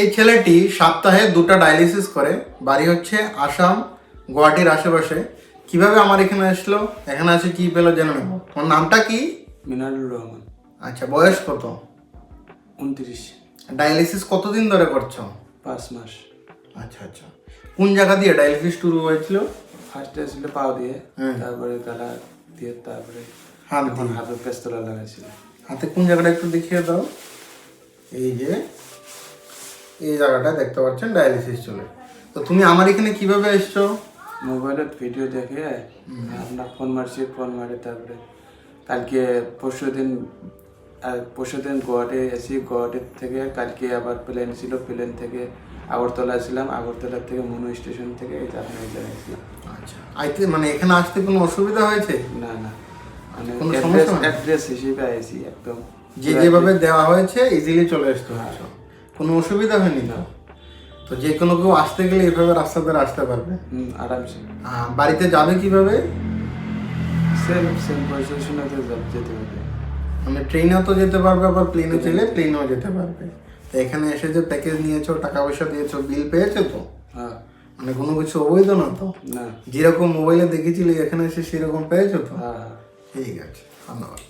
এই ছেলেটি সপ্তাহে দুটো ডায়ালিসিস করে। বাড়ি হচ্ছে আসাম গুয়াহাটির আশেপাশে। কীভাবে আমার এখানে আসলো? এখানে আছে কি পেল জেনে নেব। তোমার নামটা কি? মিনারুর রহমান। আচ্ছা বয়স কত? উনত্রিশ। ডায়ালিসিস কতদিন ধরে করছ? পাঁচ মাস। আচ্ছা আচ্ছা। কোন জায়গা দিয়ে ডায়ালিসিস শুরু হয়েছিল? ফার্স্টে ছিল পাও দিয়ে হুম। তারপরে গালা দিয়ে তারপরে হাত হাতে পেস্তলা লাগাইছিল। হাতে কোন জায়গাটা একটু দেখিয়ে দাও। এই যে এই জায়গাটা দেখতে পাচ্ছেন ডায়ালিসিস চলে। তো তুমি আমার এখানে কীভাবে এসছো? মোবাইলত ভিডিও দেখে আপনার ফোন মারছি ফোন মারে তারপরে কালকে পরশু দিন আর পরশু দিন গুয়াহাটি এসি গুয়াহাটি থেকে কালকে আবার প্লেন ছিল প্লেন থেকে আগরতলা ছিলাম আগরতলা থেকে মনু স্টেশন থেকে এই যে আপনার জায়গায় আচ্ছা আইতে মানে এখানে আসতে কোনো অসুবিধা হয়েছে? না না। মানে কোনো অ্যাড্রেস সমস্যা অ্যাড্রেস হিসেবে আইসি একদম। যে যেভাবে দেওয়া হয়েছে ইজিলি চলে আসতে হচ্ছে কোনো অসুবিধা হয়নি তো? তো যে কোনো কেউ আসতে গেলে এভাবে রাস্তা ধরে আসতে পারবে? আরামসে। বাড়িতে যাবে কীভাবে? সেম সেম যেতে হবে। মানে ট্রেনেও তো যেতে পারবে আবার প্লেনে চলে প্লেনেও যেতে পারবে। তো এখানে এসে যে প্যাকেজ নিয়েছো টাকা পয়সা দিয়েছ বিল পেয়েছ তো? হ্যাঁ। মানে কোনো কিছু অবৈধ না তো? না। যেরকম মোবাইলে দেখেছিলি এখানে এসে সেরকম পেয়েছ তো? হ্যাঁ হ্যাঁ। ঠিক আছে ধন্যবাদ।